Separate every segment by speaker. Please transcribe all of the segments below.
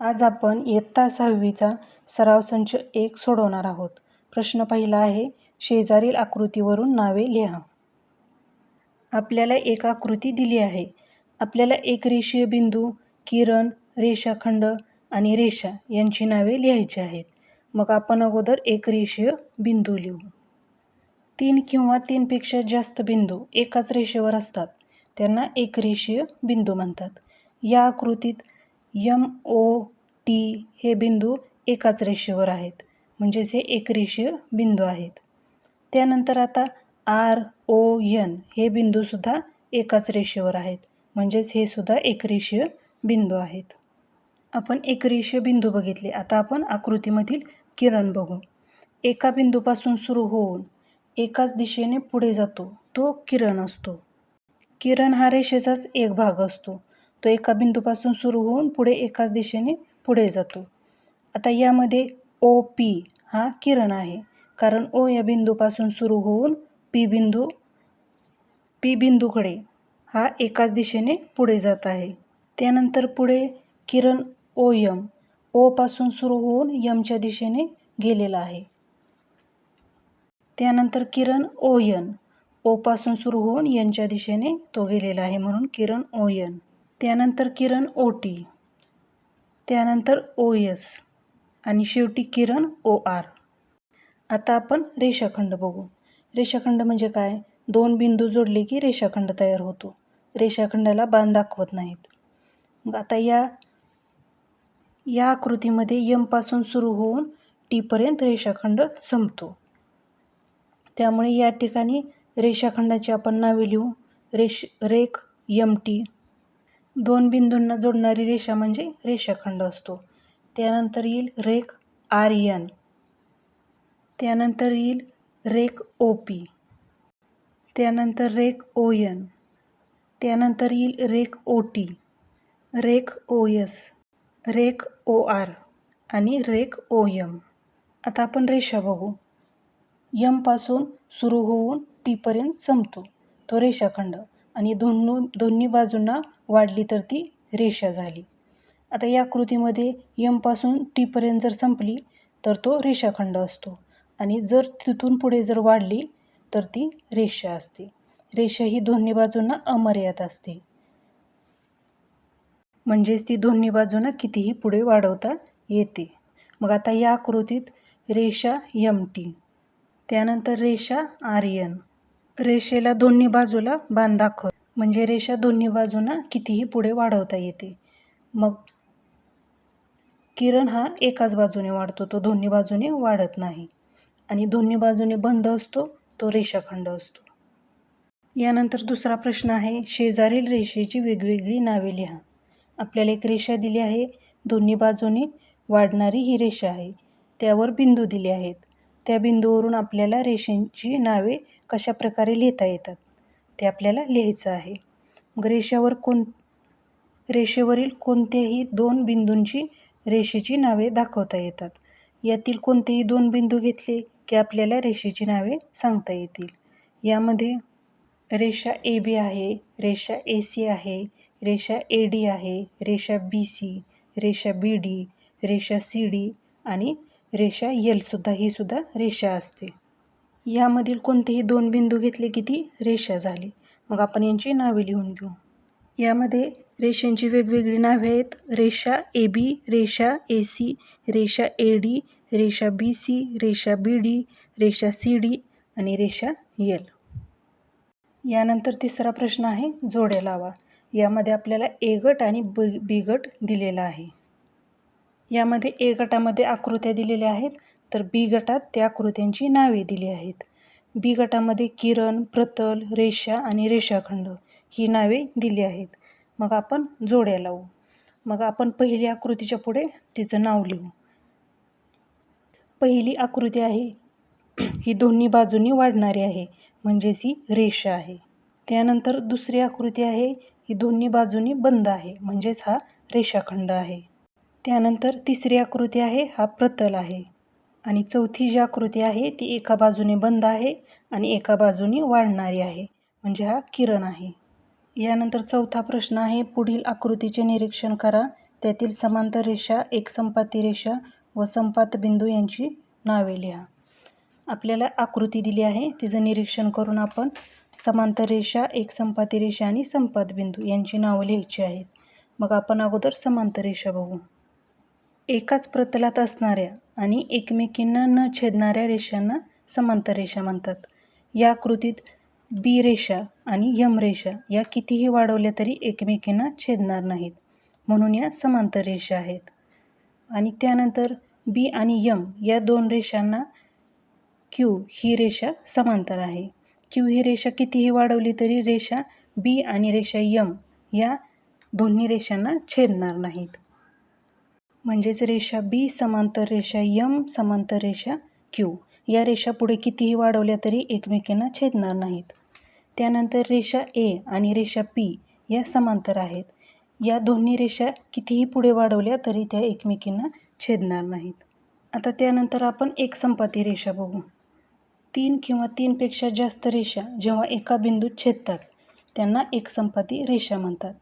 Speaker 1: आज आपण इयत्ता सहावीचा सराव संच एक सोडवणार आहोत. प्रश्न पहिला आहे शेजारील आकृतीवरून नावे लिहा. आपल्याला एक आकृती दिली आहे. आपल्याला एक रेषीय बिंदू किरण रेषाखंड आणि रेषा यांची नावे लिहायची आहेत. मग आपण अगोदर एक रेषीय बिंदू लिहू. तीन किंवा तीनपेक्षा जास्त बिंदू एकाच रेषेवर असतात. त्यांना एक रेषीय बिंदू म्हणतात. या आकृतीत यम ओ टी हे बिंदू एकाच रेषेवर आहेत. म्हणजेच हे एक रेषीय बिंदू आहेत. त्यानंतर आता आर ओ यन हे बिंदूसुद्धा एकाच रेषेवर आहेत. म्हणजेच हे सुद्धा एक रेषीय बिंदू आहेत. आपण एक रेषीय बिंदू बघितले. आता आपण आकृतीमधील किरण बघू. एका बिंदूपासून सुरू होऊन एकाच दिशेने पुढे जातो. तो किरण असतो. किरण हा रेषेचाच एक भाग असतो. तो एका बिंदूपासून सुरू होऊन पुढे एकाच दिशेने पुढे जातो. आता यामध्ये ओ पी हा किरण आहे. कारण ओ या बिंदूपासून सुरू होऊन पी बिंदू पी बिंदूकडे हा एकाच दिशेने पुढे जात आहे. त्यानंतर पुढे किरण ओ यम ओपासून सुरू होऊन यमच्या दिशेने गेलेला आहे. त्यानंतर किरण ओ यन ओपासून सुरू होऊन यनच्या दिशेने तो गेलेला आहे म्हणून किरण ओ यन त्यानंतर किरण ओ टी त्यानंतर ओ एस आणि शेवटी किरण ओ आर. आता आपण रेषाखंड बघू. रेषाखंड म्हणजे काय? दोन बिंदू जोडले की रेषाखंड तयार होतो. रेषाखंडाला बाण दाखवत नाहीत. मग आता या या आकृतीमध्ये यमपासून सुरू होऊन टीपर्यंत रेषाखंड संपतो. त्यामुळे या ठिकाणी रेषाखंडाची आपण नावे लिहू. रेष रेख यम टी दोन बिंदूंना जोडणारी रेषा म्हणजे रेषाखंड असतो. त्यानंतर येईल रेख आर यन त्यानंतर येईल रेख ओ पी त्यानंतर रेख ओ यन त्यानंतर येईल रेख ओ टी रेख ओ एस रेख ओ आर आणि रेख ओ यम आता आपण रेषा बघू. यमपासून सुरू होऊन टीपर्यंत संपतो. तो रेषाखंड. आणि दोन्ही दोन्ही बाजूंना वाढली तर ती रेषा झाली. आता या कृतीमध्ये यमपासून टीपर्यंत जर संपली तर तो रेषाखंड असतो. आणि जर तिथून पुढे जर वाढली तर ती रेषा असते. रेषा ही दोन्ही बाजूंना अमर्याद असते. म्हणजेच ती दोन्ही बाजूंना कितीही पुढे वाढवता येते. मग आता या आकृतीत रेषा यम टी त्यानंतर रेषा आर्यन रेषेला दोन्ही बाजूला बाण दाखव म्हणजे रेषा दोन्ही बाजूंना कितीही पुढे वाढवता येते. मग किरण हा एकाच बाजूने वाढतो तो दोन्ही बाजूने वाढत नाही. आणि दोन्ही बाजूने बंद असतो तो रेषाखंड असतो. यानंतर दुसरा प्रश्न आहे शेजारील रेषेची वेगवेगळी नावे लिहा. आपल्याला एक रेषा दिली आहे दोन्ही बाजूने वाढणारी ही रेषा आहे. त्यावर बिंदू दिले आहेत. त्या बिंदूवरून आपल्याला रेषेची नावे कशा प्रकारे लिहिता येतात ते आपल्याला लिहायचं आहे. मग रेषावर कोण रेषेवरील कोणत्याही दोन बिंदूंची रेषेची नावे दाखवता येतात. यातील कोणतेही दोन बिंदू घेतले की आपल्याला रेषेची नावे सांगता येतील. यामध्ये रेषा ए बी आहे रेषा ए सी आहे रेषा ए डी आहे रेषा बी सी रेषा बी डी रेषा सी डी आणि रेषा एलसुद्धा ही सुद्धा रेषा असते. यामधील कोणतेही दोन बिंदू घेतले की ती रेषा झाली. मग आपण यांची नावे लिहून घेऊ. यामध्ये रेषांची वेगवेगळी नावे आहेत. रेषा ए बी रेषा ए सी रेषा ए डी रेषा बी सी रेषा बी डी रेषा सी डी आणि रेषा एल यानंतर तिसरा प्रश्न आहे जोड्या लावा. यामध्ये आपल्याला ए गट आणि ब बी गट दिलेला आहे. यामध्ये ए गटामध्ये आकृत्या दिलेल्या आहेत. तर बी गटात त्या आकृत्यांची नावे दिली आहेत. बी गटामध्ये किरण प्रतल रेषा आणि रेषाखंड ही नावे दिली आहेत. मग आपण जोड्या लावू. मग आपण पहिली आकृतीच्या पुढे तिचं नाव लिहू. पहिली आकृती आहे. ही दोन्ही बाजूंनी वाढणारी आहे म्हणजेच ही रेषा आहे. त्यानंतर दुसरी आकृती आहे. ही दोन्ही बाजूंनी बंद आहे म्हणजेच हा रेषाखंड आहे. त्यानंतर तिसरी आकृती आहे. हा प्रतल आहे. आणि चौथी जी आकृती आहे ती एका बाजूने बंद आहे आणि एका बाजूने वाढणारी आहे. म्हणजे हा किरण आहे. यानंतर चौथा प्रश्न आहे पुढील आकृतीचे निरीक्षण करा. त्यातील समांतर रेषा एकसंपाती रेषा व संपात बिंदू यांची नावे लिहा. आपल्याला आकृती दिली आहे तिचं निरीक्षण करून आपण समांतर रेषा एक संपाती रेषा आणि संपात बिंदू यांची नावं लिहायची आहेत. मग आपण अगोदर समांतर रेषा बघू. एकाच प्रतलात असणाऱ्या आणि एकमेकींना न छेदणाऱ्या रेषांना समांतर रेषा म्हणतात. या आकृतीत बी रेषा आणि यम रेषा या कितीही वाढवल्या तरी एकमेकींना छेदणार नाहीत. म्हणून या समांतर रेषा आहेत. आणि त्यानंतर बी आणि यम या दोन रेषांना क्यू ही रेषा समांतर आहे. क्यू ही रेषा कितीही वाढवली तरी रेषा बी आणि रेषा यम या दोन्ही रेषांना छेदणार नाहीत. म्हणजेच रेषा बी समांतर रेषा यम समांतर रेषा क्यू या रेषा पुढे कितीही वाढवल्या तरी एकमेकींना छेदणार नाहीत. त्यानंतर रेषा ए आणि रेषा पी या समांतर आहेत. या दोन्ही रेषा कितीही पुढे वाढवल्या तरी त्या एकमेकींना छेदणार नाहीत. आता त्यानंतर आपण एक संपाती रेषा बघू. तीन किंवा तीनपेक्षा जास्त रेषा जेव्हा एका बिंदूत छेदतात त्यांना एक संपाती रेषा म्हणतात.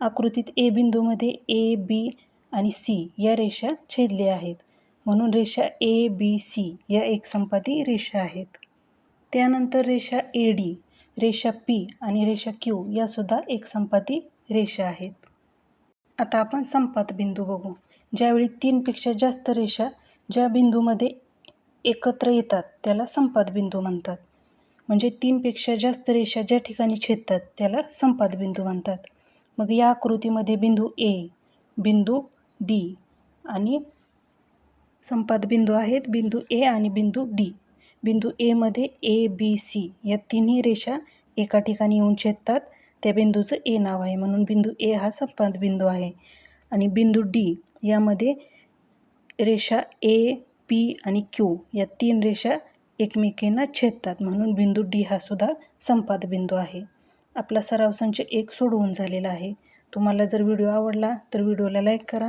Speaker 1: आकृतीत ए बिंदूमध्ये ए बी आणि सी या रेषा छेदल्या आहेत. म्हणून रेषा ए बी सी या एकसंपाती रेषा आहेत. त्यानंतर रेषा ए डी रेषा पी आणि रेषा क्यू यासुद्धा एकसंपाती रेषा आहेत. आता आपण संपात बिंदू बघू. ज्यावेळी तीनपेक्षा जास्त रेषा ज्या बिंदूमध्ये एकत्र येतात त्याला संपात बिंदू म्हणतात. म्हणजे तीनपेक्षा जास्त रेषा ज्या ठिकाणी छेदतात त्याला संपात बिंदू म्हणतात. मग या आकृतीमध्ये बिंदू ए बिंदू डी आणि संपात बिंदू आहेत. बिंदू ए आणि बिंदू डी. बिंदू एमध्ये ए बी सी या तिन्ही रेषा एका ठिकाणी येऊन छेदतात. त्या बिंदूचं ए नाव आहे. म्हणून बिंदू ए हा संपात बिंदू आहे. आणि बिंदू डी यामध्ये रेषा ए पी आणि क्यू या तीन रेषा एकमेकींना छेदतात. म्हणून बिंदू डी हा सुद्धा संपात बिंदू आहे. आपला सराव संच एक सोडवून झालेला आहे. तुम्हाला जर व्हिडिओ आवडला तर व्हिडिओला लाईक करा.